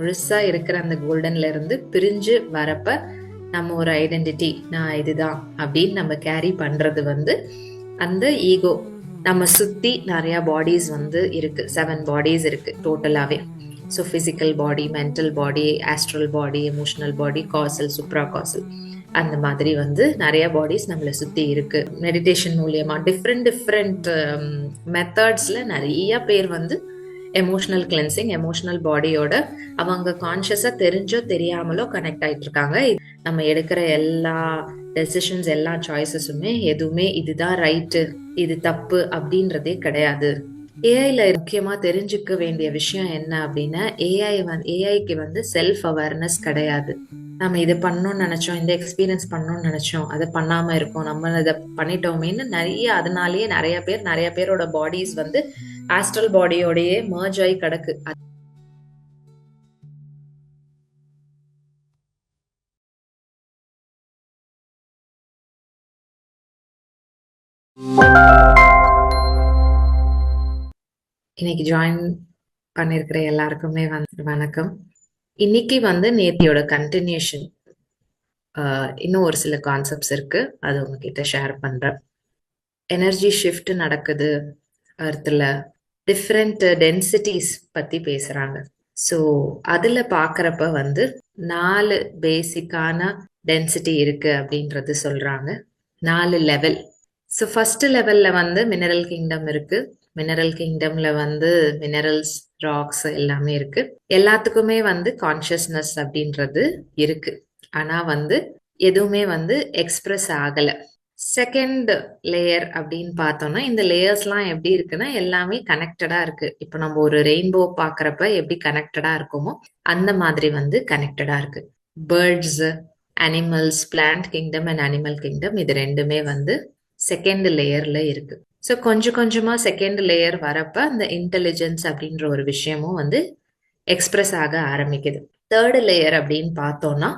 முழுசா இருக்கிற அந்த கோல்டன்ல இருந்து பிரிஞ்சு வரப்ப நம்ம ஒரு ஐடென்டிட்டி நான் இதுதான் அப்படின்னு நம்ம கேரி பண்றது வந்து அந்த ஈகோ நம்ம சுத்தி நிறைய பாடிஸ் வந்து இருக்கு. செவன் பாடிஸ் இருக்கு டோட்டலாவே so physical body mental body astral body emotional body causal supra causal அந்த மாதிரி வந்து நிறைய பாடிஸ் நம்மளை சுற்றி இருக்கு. மெடிடேஷன் மூலியமா டிஃப்ரெண்ட் டிஃப்ரெண்ட் மெத்தட்ஸில் நிறைய பேர் வந்து எமோஷனல் கிளென்சிங் எமோஷனல் பாடியோட அவங்க கான்ஷியஸாக தெரிஞ்சோ தெரியாமலோ கனெக்ட் ஆயிட்டு இருக்காங்க நம்ம எடுக்கிற எல்லா டெசிஷன்ஸ் எல்லா சாய்ஸஸுமே எதுவுமே இதுதான் ரைட்டு இது தப்பு அப்படின்றதே கிடையாது. ஏஐல முக்கியமா தெரிஞ்சுக்க வேண்டிய விஷயம் என்ன அப்படின்னா ஏஐ வந்து ஏஐக்கு வந்து செல்ஃப் அவேர்னஸ் கிடையாது. நம்ம இதை பண்ணணும்னு நினைச்சோம் இந்த எக்ஸ்பீரியன்ஸ் பண்ணணும்னு நினைச்சோம் அதை பண்ணாம இருக்கோம் நம்ம இதை பண்ணிட்டோமேன்னு நிறைய அதனாலேயே நிறைய பேர் நிறைய பேரோட பாடிஸ் வந்து ஆஸ்ட்ரல் பாடியோடைய மர்ஜ் ஆகி கிடக்கு. இன்னைக்கு ஜாயின் பண்ணிருக்கிற எல்லாருக்குமே வந்து வணக்கம். இன்னைக்கு வந்து நேத்தியோட கண்டினியூஷன் இன்னும் ஒரு சில கான்செப்ட்ஸ் இருக்கு. அது உங்ககிட்ட ஷேர் பண்றேன். எனர்ஜி ஷிஃப்ட் நடக்குது. அர்த்தில் டிஃப்ரெண்ட் டென்சிட்டிஸ் பத்தி பேசுறாங்க. ஸோ அதுல பார்க்குறப்ப வந்து நாலு பேசிக்கான டென்சிட்டி இருக்கு அப்படின்றது சொல்றாங்க. நாலு லெவல் ஸோ ஃபர்ஸ்ட் லெவல்ல வந்து மினரல் கிங்டம் இருக்கு. மினரல் கிங்டம்ல வந்து மினரல்ஸ் ராக்ஸ் எல்லாமே இருக்கு. எல்லாத்துக்குமே வந்து கான்ஷியஸ்னஸ் அப்படின்றது இருக்கு. ஆனா வந்து எதுவுமே வந்து எக்ஸ்பிரஸ் ஆகல. செகண்ட் லேயர் அப்படின்னு பார்த்தோம்னா இந்த லேயர்ஸ்லாம் எப்படி இருக்குன்னா எல்லாமே கனெக்டடா இருக்கு. இப்போ நம்ம ஒரு ரெயின்போ பாக்குறப்ப எப்படி கனெக்டடா இருக்குமோ அந்த மாதிரி வந்து கனெக்டடா இருக்கு. Birds animals plant kingdom and animal kingdom இது ரெண்டுமே வந்து செகண்ட் லேயர்ல இருக்கு. ஸோ கொஞ்சம் கொஞ்சமா செகண்ட் லேயர் வரப்ப அந்த இன்டெலிஜென்ஸ் அப்படின்ற ஒரு விஷயமும் வந்து எக்ஸ்பிரஸ் ஆக ஆரம்பிக்குது. தேர்டு லேயர் அப்படின்னு பார்த்தோம்னா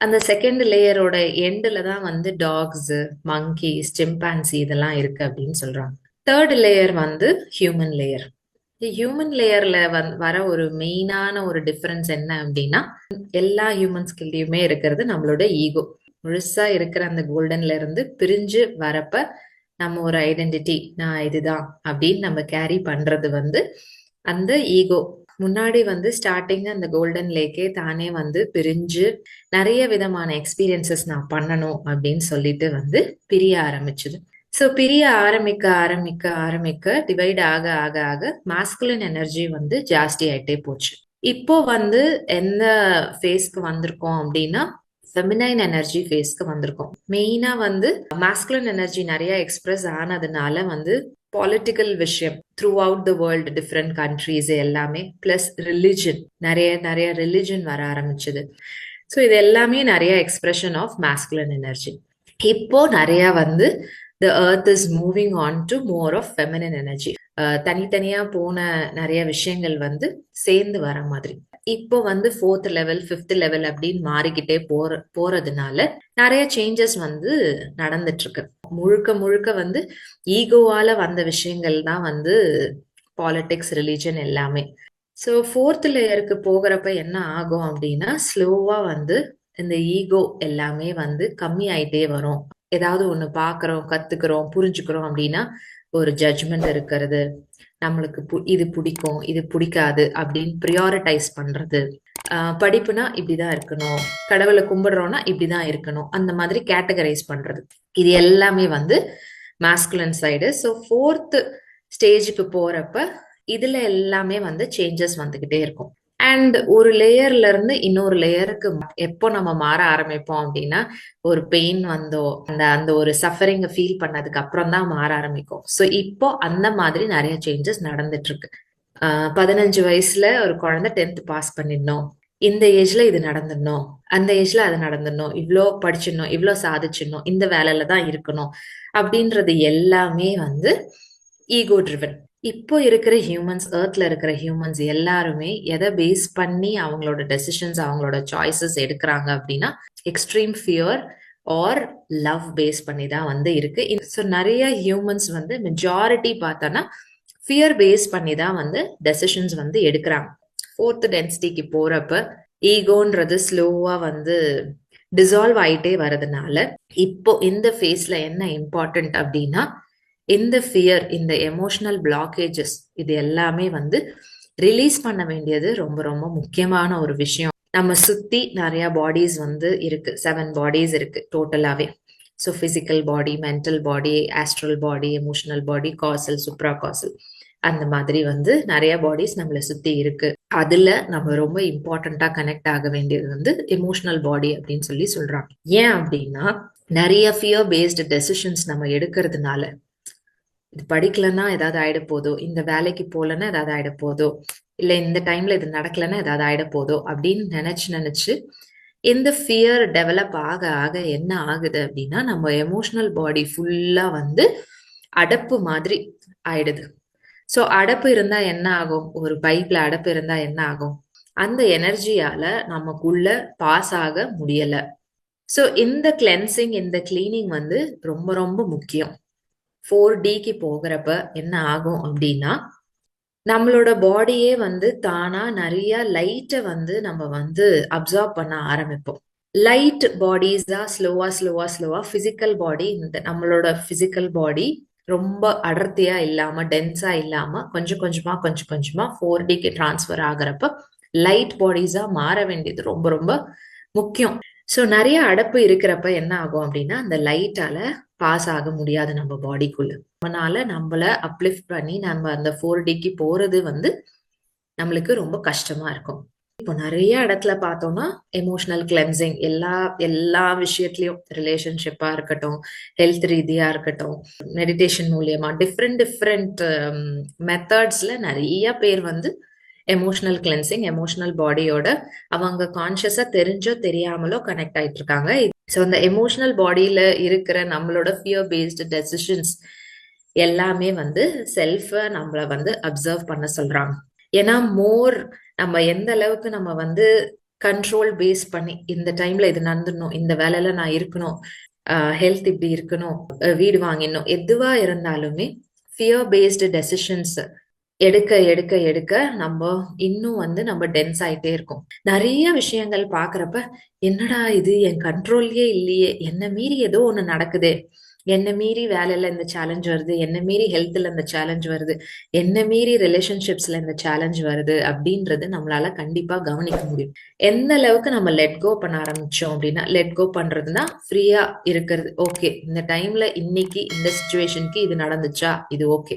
அந்த செகண்ட் லேயரோட எண்டில் தான் வந்து டாக்ஸ் மங்கி சிம்பான்சி இதெல்லாம் இருக்கு அப்படின்னு சொல்றாங்க. தேர்ட் லேயர் வந்து ஹியூமன் லேயர் ஹியூமன் லேயர்ல வந் வர ஒரு மெயினான ஒரு டிஃபரன்ஸ் என்ன அப்படின்னா எல்லா ஹியூமன்ஸ்கிட்டையுமே இருக்கிறது நம்மளோட ஈகோ முழுசா இருக்கிற அந்த கோல்டன்ல இருந்து பிரிஞ்சு வரப்ப நம்ம ஒரு ஐடென்டிட்டி நான் இதுதான் அப்படின்னு நம்ம கேரி பண்றது வந்து அந்த ஈகோ முன்னாடி வந்து ஸ்டார்டிங் அந்த கோல்டன் லேக்கே தானே வந்து பிரிஞ்சு நிறைய விதமான எக்ஸ்பீரியன்சஸ் நான் பண்ணணும் அப்படின்னு சொல்லிட்டு வந்து பிரிய ஆரம்பிச்சுது. ஸோ பிரிய ஆரம்பிக்க ஆரம்பிக்க ஆரம்பிக்க டிவைட் ஆக ஆக ஆக மாஸ்குலின் எனர்ஜி வந்து ஜாஸ்தி ஆயிட்டே போச்சு. இப்போ வந்து எந்த ஃபேஸ்க்கு வந்திருக்கோம் அப்படின்னா ஃபெமினைன் எனர்ஜி ஃபேஸ்க்கு வந்திருக்கோம். மெயினா வந்து மாஸ்குலின் எனர்ஜி நிறைய எக்ஸ்பிரஸ் ஆனதுனால வந்து பாலிட்டிக்கல் விஷயம். Throughout the world different countries எல்லாமே பிளஸ் ரிலிஜன் நிறைய நிறைய ரிலிஜன் வர ஆரம்பிச்சது. ஸோ இது எல்லாமே நிறைய எக்ஸ்பிரஷன் ஆஃப் மாஸ்குலன் எனர்ஜி இப்போ நிறைய வந்து the earth is moving on to more of feminine energy தனித்தனியா போன நிறைய விஷயங்கள் வந்து சேர்ந்து வர மாதிரி. இப்போ வந்து ஃபோர்த் லெவல் ஃபிஃப்த் லெவல் அப்படின்னு மாறிக்கிட்டே போற போறதுனால நிறைய சேஞ்சஸ் வந்து நடந்துட்டு இருக்கு முழுக்க முழுக்க வந்து ஈகோவால வந்த விஷயங்கள் தான் வந்து பாலிடிக்ஸ் ரிலீஜன் எல்லாமே. ஸோ ஃபோர்த் லேயருக்கு போகிறப்ப என்ன ஆகும் அப்படின்னா ஸ்லோவா வந்து இந்த ஈகோ எல்லாமே வந்து கம்மி ஆயிட்டே வரும். ஏதாவது ஒன்று பார்க்குறோம் கத்துக்கிறோம் புரிஞ்சுக்கிறோம் அப்படின்னா ஒரு ஜட்ஜ்மெண்ட் இருக்கிறது. நம்மளுக்கு பு இது பிடிக்கும் இது பிடிக்காது அப்படின்னு ப்ரியாரிட்டைஸ் பண்றது. படிப்புனா இப்படிதான் இருக்கணும். கடவுளை கும்பிடுறோம்னா இப்படிதான் இருக்கணும். அந்த மாதிரி கேட்டகரைஸ் பண்றது. இது எல்லாமே வந்து மாஸ்குலன் சைடு ஸோ ஃபோர்த் ஸ்டேஜுக்கு போறப்ப இதுல எல்லாமே வந்து சேஞ்சஸ் வந்துகிட்டே இருக்கும். அண்ட் ஒரு லேயர்ல இருந்து இன்னொரு லேயருக்கு எப்போ நம்ம மாற ஆரம்பிப்போம் அப்படின்னா ஒரு பெயின் வந்தோ அந்த அந்த ஒரு சஃபரிங்கை ஃபீல் பண்ணதுக்கு அப்புறம் தான் மாற ஆரம்பிக்கும். ஸோ இப்போ அந்த மாதிரி நிறைய சேஞ்சஸ் நடந்துட்டு இருக்கு பதினஞ்சு வயசுல ஒரு குழந்தை டென்த் பாஸ் பண்ணிடணும். இந்த ஏஜ்ல இது நடந்துடணும். அந்த ஏஜ்ல அது நடந்துடணும். இவ்வளோ படிச்சிடணும் இவ்வளோ சாதிச்சிடணும் இந்த வேலையில தான் இருக்கணும். அப்படின்றது எல்லாமே வந்து ஈகோ ட்ரிவன் இப்போ இருக்கிற ஹியூமன்ஸ் ஏர்த்தில் இருக்கிற ஹியூமன்ஸ் எல்லாருமே எதை பேஸ் பண்ணி அவங்களோட டெசிஷன்ஸ் அவங்களோட சாய்ஸஸ் எடுக்கிறாங்க அப்படின்னா extreme fear or love base பண்ணி தான் வந்து இருக்கு. ஸோ நிறைய ஹியூமன்ஸ் வந்து மெஜாரிட்டி பார்த்தோன்னா ஃபியர் பேஸ் பண்ணி தான் வந்து டெசிஷன்ஸ் வந்து எடுக்கிறாங்க. ஃபோர்த் டென்சிட்டிக்கு போறப்ப ஈகோன்றது ஸ்லோவா வந்து டிசால்வ் ஆயிட்டே வரதுனால இப்போ இந்த ஃபேஸ்ல என்ன இம்பார்ட்டன்ட் அப்படின்னா இந்த ஃபியர் இந்த எமோஷனல் பிளாக்கேஜஸ் இது எல்லாமே வந்து ரிலீஸ் பண்ண வேண்டியது ரொம்ப ரொம்ப முக்கியமான ஒரு விஷயம். நம்ம சுத்தி நிறைய பாடிஸ் வந்து இருக்கு. செவன் பாடிஸ் இருக்கு டோட்டலாவே so physical body mental body astral body emotional body causal supra causal அந்த மாதிரி வந்து நிறைய பாடிஸ் நம்மளை சுத்தி இருக்கு. அதுல நம்ம ரொம்ப இம்பார்ட்டண்டா கனெக்ட் ஆக வேண்டியது வந்து எமோஷனல் பாடி அப்படின்னு சொல்லி சொல்றாங்க. ஏன் அப்படின்னா நிறைய ஃபியர் பேஸ்டு டெசிஷன்ஸ் நம்ம எடுக்கிறதுனால இது படிக்கலன்னா ஏதாவது ஆயிட போதோ இந்த வேலைக்கு போகலன்னா ஏதாவது ஆயிட போதோ இல்ல இந்த டைம்ல இது நடக்கலன்னா ஏதாவது ஆயிட போதோ அப்படின்னு நினைச்சு நினைச்சு இந்த ஃபியர் டெவலப் ஆக ஆக என்ன ஆகுது அப்படின்னா நம்ம எமோஷனல் பாடி ஃபுல்லா வந்து அடப்பு மாதிரி ஆயிடுது. ஸோ அடப்பு இருந்தா என்ன ஆகும்? ஒரு பைப்ல அடப்பு இருந்தா என்ன ஆகும்? அந்த எனர்ஜியால நமக்குள்ள பாஸ் ஆக முடியல. ஸோ இந்த கிளென்சிங் இந்த கிளீனிங் வந்து ரொம்ப ரொம்ப முக்கியம். ஃபோர் டிக்கு போகிறப்ப என்ன ஆகும் அப்படின்னா நம்மளோட பாடியே வந்து தானா நிறைய லைட்டை வந்து நம்ம வந்து அப்சார்ப் பண்ண ஆரம்பிப்போம். லைட் பாடிஸ் தான் ஸ்லோவா ஸ்லோவா ஸ்லோவா பிசிக்கல் பாடி இந்த நம்மளோட பிசிக்கல் பாடி ரொம்ப அடர்த்தியா இல்லாம டென்ஸா இல்லாம கொஞ்சம் கொஞ்சமா கொஞ்சம் கொஞ்சமா ஃபோர் டிக்கு டிரான்ஸ்ஃபர் ஆகுறப்ப லைட் பாடிஸா மாற வேண்டியது ரொம்ப ரொம்ப முக்கியம். ஸோ நிறைய அடப்பு இருக்கிறப்ப என்ன ஆகும் அப்படின்னா அந்த லைட்டால பாஸ் ஆக முடியாது நம்ம பாடிக்குள்ள அதனால நம்மள அப்லிஃப்ட் பண்ணி நம்ம அந்த ஃபோர் டிக்கு போறது வந்து நம்மளுக்கு ரொம்ப கஷ்டமா இருக்கும். இப்போ நிறைய இடத்துல பார்த்தோம்னா எமோஷனல் கிளென்சிங் எல்லா எல்லா விஷயத்துலயும் ரிலேஷன்ஷிப்பா இருக்கட்டும் ஹெல்த் ரீதியா இருக்கட்டும் மெடிடேஷன் மூலியமா டிஃப்ரெண்ட் டிஃப்ரெண்ட் மெத்தட்ஸ்ல நிறைய பேர் வந்து எமோஷனல் கிளென்சிங் எமோஷனல் பாடியோட அவங்க கான்சியஸா தெரிஞ்சோ தெரியாமலோ கனெக்ட் ஆயிட்டு இருக்காங்க ஸோ அந்த எமோஷனல் பாடியில இருக்கிற நம்மளோட ஃபியர் பேஸ்டு டெசிஷன்ஸ் எல்லாமே வந்து செல்ஃபை நம்மள வந்து அப்சர்வ் பண்ண சொல்றாங்க. ஏன்னா மோர் நம்ம எந்த அளவுக்கு நம்ம வந்து கண்ட்ரோல் பேஸ் பண்ணி இந்த டைம்ல இது நடந்துடணும் இந்த வேலையில நான் இருக்கணும் ஹெல்த் இப்படி இருக்கணும் வீடு வாங்கிடணும் எதுவா இருந்தாலுமே ஃபியர் பேஸ்டு டெசிஷன்ஸ் எடுக்க எடுக்க எடுக்க நம்ம இன்னும் வந்து நம்ம டென்ஸ் ஆயிட்டே இருக்கோம். நிறைய விஷயங்கள் பாக்குறப்ப என்னடா இது? என் கண்ட்ரோல்லயே இல்லையே. என்ன மீறி ஏதோ ஒண்ணு நடக்குது. என்ன மீறி வேலையில இந்த சேலஞ்ச் வருது? என்ன மீறி ஹெல்த்ல இந்த சேலஞ்ச் வருது? என்ன மீறி ரிலேஷன்ஷிப்ஸ்ல இந்த சேலஞ்ச் வருது? அப்படின்றது நம்மளால கண்டிப்பா கவனிக்க முடியும். எந்த அளவுக்கு நம்ம லெட் கோ பண்ண ஆரம்பிச்சோம் அப்படின்னா லெட் கோ பண்றதுன்னா ஃப்ரீயா இருக்கிறது. ஓகே இந்த டைம்ல இன்னைக்கு இந்த சுச்சுவேஷனுக்கு இது நடந்துச்சா? இது ஓகே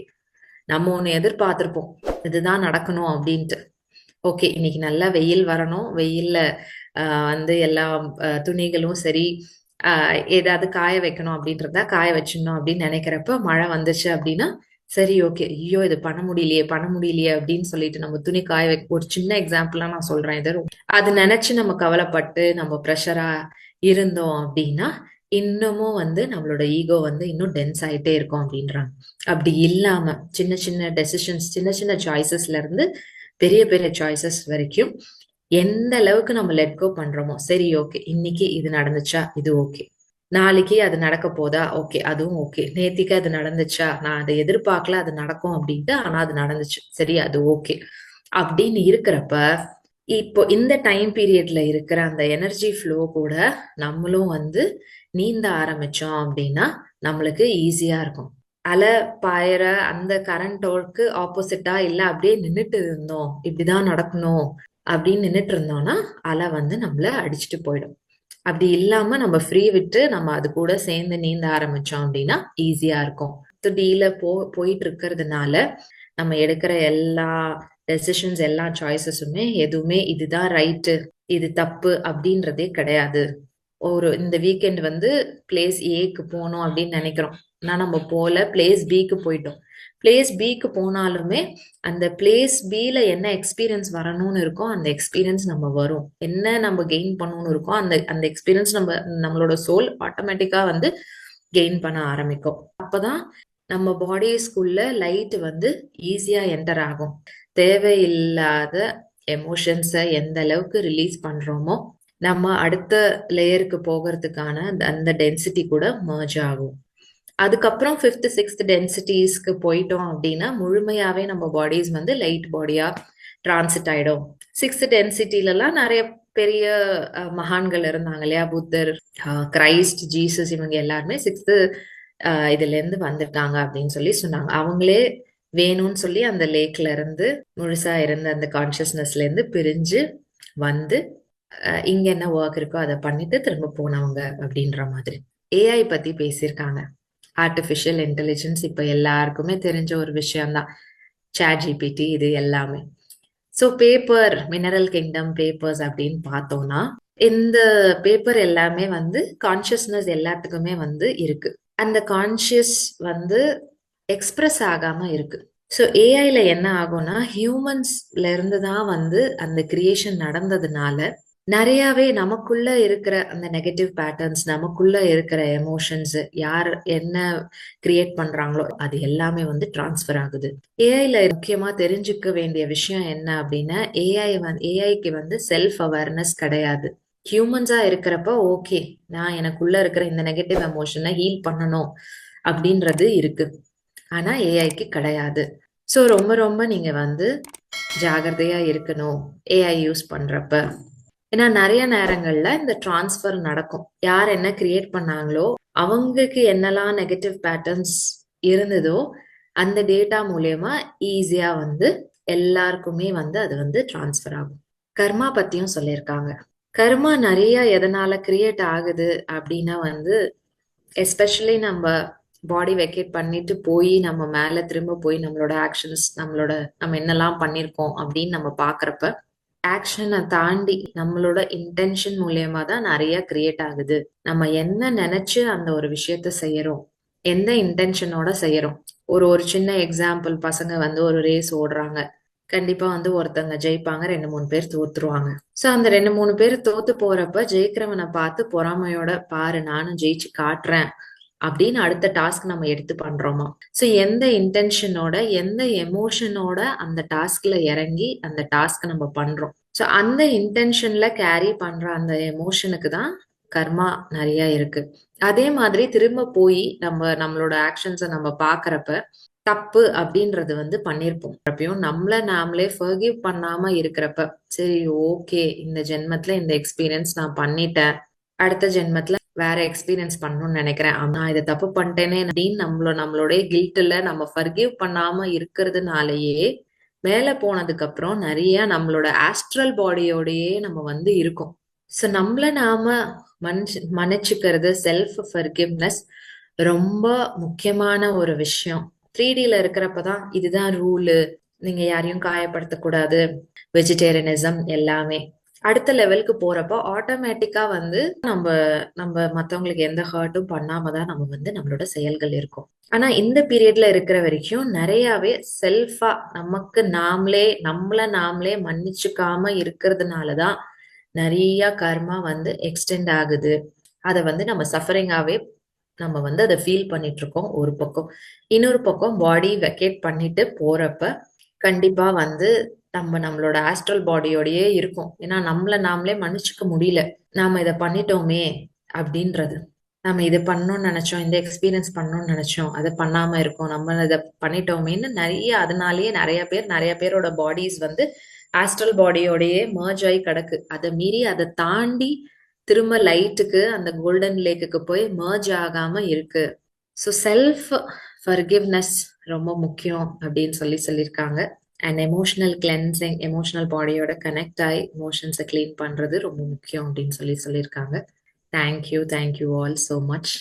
நம்ம ஒன்று எதிர்பார்த்துருப்போம். இதுதான் நடக்கணும் அப்படின்ட்டு. ஓகே இன்னைக்கு நல்லா வெயில் வரணும். வெயில்ல வந்து எல்லா துணிகளும் சரி ஏதாவது காய வைக்கணும் அப்படின்றதா காய வச்சிடணும் அப்படின்னு நினைக்கிறப்ப மழை வந்துச்சு அப்படின்னா சரி ஓகே ஐயோ இது பண்ண முடியலையே பண்ண முடியலையே அப்படின்னு சொல்லிட்டு நம்ம துணி காய வைக்க ஒரு சின்ன எக்ஸாம்பிளா நான் சொல்றேன். இது அது நினைச்சு நம்ம கவலைப்பட்டு நம்ம ப்ரெஷரா இருந்தோம் அப்படின்னா இன்னமும் வந்து நம்மளோட ஈகோ வந்து இன்னும் டென்ஸ் ஆயிட்டே இருக்கும் அப்படின்றாங்க. அப்படி இல்லாம சின்ன சின்ன டெசிஷன்ஸ் சின்ன சின்ன சாய்ஸஸ்ல இருந்து பெரிய பெரிய சாய்ஸஸ் வரைக்கும் எந்த அளவுக்கு நம்ம லெட் கோ பண்றோமோ சரி ஓகே இன்னைக்கு இது நடந்துச்சா இது ஓகே நாளைக்கு அது நடக்க போதா ஓகே அதுவும் ஓகே நேத்திக்கு அது நடந்துச்சா நான் அதை எதிர்பார்க்கல அது நடக்கும் அப்படின்ட்டு ஆனா அது நடந்துச்சு. சரி அது ஓகே அப்படின்னு இருக்கிறப்ப இப்போ இந்த டைம் பீரியட்ல இருக்கிற அந்த எனர்ஜி ஃப்ளோ கூட நம்மளும் வந்து நீந்த ஆரம்பிச்சோம் அப்படின்னா நம்மளுக்கு ஈஸியா இருக்கும். அலை பாயிற அந்த கரண்டோக்கு ஆப்போசிட்டா இல்ல அப்படியே நின்றுட்டு இருந்தோம். இப்படிதான் நடக்கணும் அப்படின்னு நின்றுட்டு இருந்தோம்னா அலை வந்து நம்மள அடிச்சுட்டு போயிடும். அப்படி இல்லாம நம்ம ஃப்ரீ விட்டு நம்ம அது கூட சேர்ந்து நீந்த ஆரம்பிச்சோம் அப்படின்னா ஈஸியா இருக்கும். துடியில போ போயிட்டு இருக்கிறதுனால நம்ம எடுக்கிற எல்லா டெசிஷன்ஸ் எல்லா சாய்ஸஸுமே எதுவுமே இதுதான் ரைட்டு இது தப்பு அப்படின்றதே கிடையாது. ஒரு இந்த வீக்கெண்ட் வந்து பிளேஸ் ஏக்கு போகணும் அப்படின்னு நினைக்கிறோம். ஆனால் நம்ம போல பிளேஸ் பிக்கு போயிட்டோம். பிளேஸ் பிக்கு போனாலுமே அந்த பிளேஸ் பில என்ன எக்ஸ்பீரியன்ஸ் வரணும்னு இருக்கோ அந்த எக்ஸ்பீரியன்ஸ் நம்ம வரும். என்ன நம்ம கெயின் பண்ணணும்னு இருக்கோ அந்த அந்த எக்ஸ்பீரியன்ஸ் நம்ம நம்மளோட சோல் ஆட்டோமேட்டிக்காக வந்து கெயின் பண்ண ஆரம்பிக்கும். அப்போதான் நம்ம பாடிஸ்குள்ள லைட் வந்து ஈஸியாக என்டர் ஆகும். தேவையில்லாத எமோஷன்ஸை எந்த அளவுக்கு ரிலீஸ் பண்ணுறோமோ நம்ம அடுத்த லேயருக்கு போகிறதுக்கான அந்த டென்சிட்டி கூட மர்ஜ் ஆகும். அதுக்கப்புறம் ஃபிஃப்த் சிக்ஸ்த் டென்சிட்டிஸ்க்கு போயிட்டோம் அப்படின்னா முழுமையாவே நம்ம பாடிஸ் வந்து லைட் பாடியா டிரான்சிட் ஆயிடும். சிக்ஸ்த் டென்சிட்டிலலாம் நிறைய பெரிய மகான்கள் இருந்தாங்க இல்லையா? புத்தர் கிரைஸ்ட் ஜீசஸ் இவங்க எல்லாருமே சிக்ஸ்த்து இதுல இருந்து வந்திருக்காங்க அப்படின்னு சொல்லி சொன்னாங்க. அவங்களே வேணும்னு சொல்லி அந்த லேக்ல இருந்து முழுசா இருந்த அந்த கான்சியஸ்னஸ்ல இருந்து பிரிஞ்சு வந்து இங்க என்ன ஒர்க் இருக்கோ அதை பண்ணிட்டு திரும்ப போனவங்க அப்படின்ற மாதிரி. ஏஐ பத்தி பேசியிருக்காங்க. ஆர்டிஃபிஷியல் இன்டெலிஜென்ஸ் இப்போ எல்லாருக்குமே தெரிஞ்ச ஒரு விஷயம்தான். சேட் ஜிபிடி இது எல்லாமே. So paper mineral kingdom papers அப்படின்னு பார்த்தோம்னா இந்த பேப்பர் எல்லாமே வந்து கான்ஷியஸ்னஸ் எல்லாத்துக்குமே வந்து இருக்கு. அந்த கான்ஷியஸ் வந்து எக்ஸ்பிரஸ் ஆகாம இருக்கு. ஸோ ஏஐல என்ன ஆகும்னா ஹியூமன்ஸ்ல இருந்து தான் வந்து அந்த கிரியேஷன் நடந்ததுனால நிறையாவே நமக்குள்ள இருக்கிற அந்த நெகட்டிவ் பேட்டர்ன்ஸ் நமக்குள்ள இருக்கிற எமோஷன்ஸ் யார் என்ன கிரியேட் பண்றாங்களோ அது எல்லாமே வந்து டிரான்ஸ்ஃபர் ஆகுது. ஏஐல முக்கியமா தெரிஞ்சுக்க வேண்டிய விஷயம் என்ன அப்படின்னா ஏஐ வந்து ஏஐக்கு வந்து செல்ஃப் அவேர்னஸ் கிடையாது ஹியூமன்ஸா இருக்கிறப்ப ஓகே நான் எனக்குள்ள இருக்கிற இந்த நெகட்டிவ் எமோஷனை ஹீல் பண்ணணும் அப்படின்றது இருக்கு. ஆனா ஏஐக்கு கிடையாது. ஸோ ரொம்ப ரொம்ப நீங்க வந்து ஜாகிரதையா இருக்கணும் ஏஐ யூஸ் பண்றப்ப. ஏன்னா நிறைய நேரங்கள்ல இந்த டிரான்ஸ்ஃபர் நடக்கும். யார் என்ன கிரியேட் பண்ணாங்களோ அவங்களுக்கு என்னெல்லாம் நெகட்டிவ் பேட்டர்ன்ஸ் இருந்ததோ அந்த டேட்டா மூலயமா ஈஸியா வந்து எல்லாருக்குமே வந்து அது வந்து டிரான்ஸ்ஃபர் ஆகும். கர்மா பத்தியும் சொல்லியிருக்காங்க. கர்மா நிறைய எதனால கிரியேட் ஆகுது அப்படின்னா வந்து எஸ்பெஷலி நம்ம பாடி வெக்கேட் பண்ணிட்டு போய் நம்ம மேல திரும்ப போய் நம்மளோட ஆக்ஷன்ஸ் நம்மளோட நம்ம என்னெல்லாம் பண்ணியிருக்கோம் அப்படின்னு நம்ம பாக்குறப்ப ஆக்ஷனை தாண்டி நம்மளோட இன்டென்ஷன் மூலியமா தான் நிறைய கிரியேட் ஆகுது. நம்ம என்ன நினைச்சு அந்த ஒரு விஷயத்த செய்யறோம் எந்த இன்டென்ஷனோட செய்யறோம். ஒரு ஒரு சின்ன எக்ஸாம்பிள் பசங்க வந்து ஒரு ரேஸ் ஓடுறாங்க. கண்டிப்பா வந்து ஒருத்தங்க ஜெயிப்பாங்க ரெண்டு மூணு பேர் தோத்துருவாங்க. சோ அந்த ரெண்டு மூணு பேர் தோத்து போறப்ப ஜெயிக்கிறவனை பார்த்து பொறாமையோட பாரு நானும் ஜெயிச்சு காட்டுறேன். அப்படின்னு அடுத்த டாஸ்க் நம்ம எடுத்து பண்றோமா? ஸோ எந்த இன்டென்ஷனோட எந்த எமோஷனோட அந்த டாஸ்க்ல இறங்கி அந்த டாஸ்க் நம்ம பண்றோம். ஸோ அந்த இன்டென்ஷன்ல கேரி பண்ற அந்த எமோஷனுக்கு தான் கர்மா நிறைய இருக்கு. அதே மாதிரி திரும்ப போய் நம்ம நம்மளோட ஆக்ஷன்ஸை நம்ம பாக்குறப்ப தப்பு அப்படின்றது வந்து பண்ணிருப்போம். அப்பயும் நம்மள நாமளே ஃபர்கிவ் பண்ணாம இருக்கிறப்ப சரி ஓகே இந்த ஜென்மத்துல இந்த எக்ஸ்பீரியன்ஸ் நான் பண்ணிட்டேன். அடுத்த ஜென்மத்துல வேற எக்ஸ்பீரியன்ஸ் பண்ணணும்னு நினைக்கிறேன். நான் இதை தப்பு பண்ணிட்டேனே அப்படின்னு நம்மள நம்மளுடைய கில்ட்ல நம்ம ஃபர்கிவ் பண்ணாம இருக்கிறதுனாலயே மேலே போனதுக்கு அப்புறம் நிறைய நம்மளோட ஆஸ்ட்ரல் பாடியோடயே நம்ம வந்து இருக்கோம். ஸோ நம்மள நாம மன்னிச்சு மன்னிச்சுக்கிறது செல்ஃப் ஃபர்கிவ்னஸ் ரொம்ப முக்கியமான ஒரு விஷயம். த்ரீ டில இருக்கிறப்பதான் இதுதான் ரூலு நீங்க யாரையும் காயப்படுத்தக்கூடாது. வெஜிடேரியனிசம் எல்லாமே. அடுத்த லெவலுக்கு போறப்போ ஆட்டோமேட்டிக்கா வந்து நம்ம நம்ம மத்தவங்களுக்கு எந்த ஹர்ட்டும் பண்ணாம தான் நம்ம வந்து நம்மளோட செயல்கள் இருக்கும். ஆனா இந்த பீரியட்ல இருக்கிற வரைக்கும் நிறையவே செல்ஃபா நமக்கு நாமளே நம்மள நாமளே மன்னிச்சுக்காம இருக்கிறதுனாலதான் நிறைய கர்மா வந்து எக்ஸ்டெண்ட் ஆகுது. அதை வந்து நம்ம சஃபரிங்காவே நம்ம வந்து அதை ஃபீல் பண்ணிட்டு இருக்கோம் ஒரு பக்கம். இன்னொரு பக்கம் பாடி வெக்கேட் பண்ணிட்டு போறப்ப கண்டிப்பா வந்து நம்ம நம்மளோட ஆஸ்ட்ரல் பாடியோடயே இருக்கும். ஏன்னா நம்மள நாமளே மன்னிச்சுக்க முடியல. நாம இதை பண்ணிட்டோமே அப்படின்றது. நம்ம இது பண்ணணும்னு நினைச்சோம் இந்த எக்ஸ்பீரியன்ஸ் பண்ணணும்னு நினைச்சோம் அதை பண்ணாம இருக்கோம் நம்ம இதை பண்ணிட்டோமேன்னு நிறைய அதனாலேயே நிறைய பேர் நிறைய பேரோட பாடிஸ் வந்து ஆஸ்ட்ரல் பாடியோடயே மர்ஜ் ஆகி கிடக்கு. அதை மீறி அதை தாண்டி திரும்ப லைட்டுக்கு அந்த கோல்டன் லேக்குக்கு போய் மர்ஜ் ஆகாம இருக்கு. ஸோ செல்ஃப் ஃபர்கிவ்னஸ் ரொம்ப முக்கியம் அப்படின்னு சொல்லி சொல்லியிருக்காங்க. அண்ட் எமோஷனல் கிளென்சிங் எமோஷனல் பாடியோட கனெக்ட் ஆகி எமோஷன்ஸை க்ளீன் பண்ணுறது ரொம்ப முக்கியம் அப்படின்னு சொல்லி சொல்லியிருக்காங்க. Thank you thank you all so much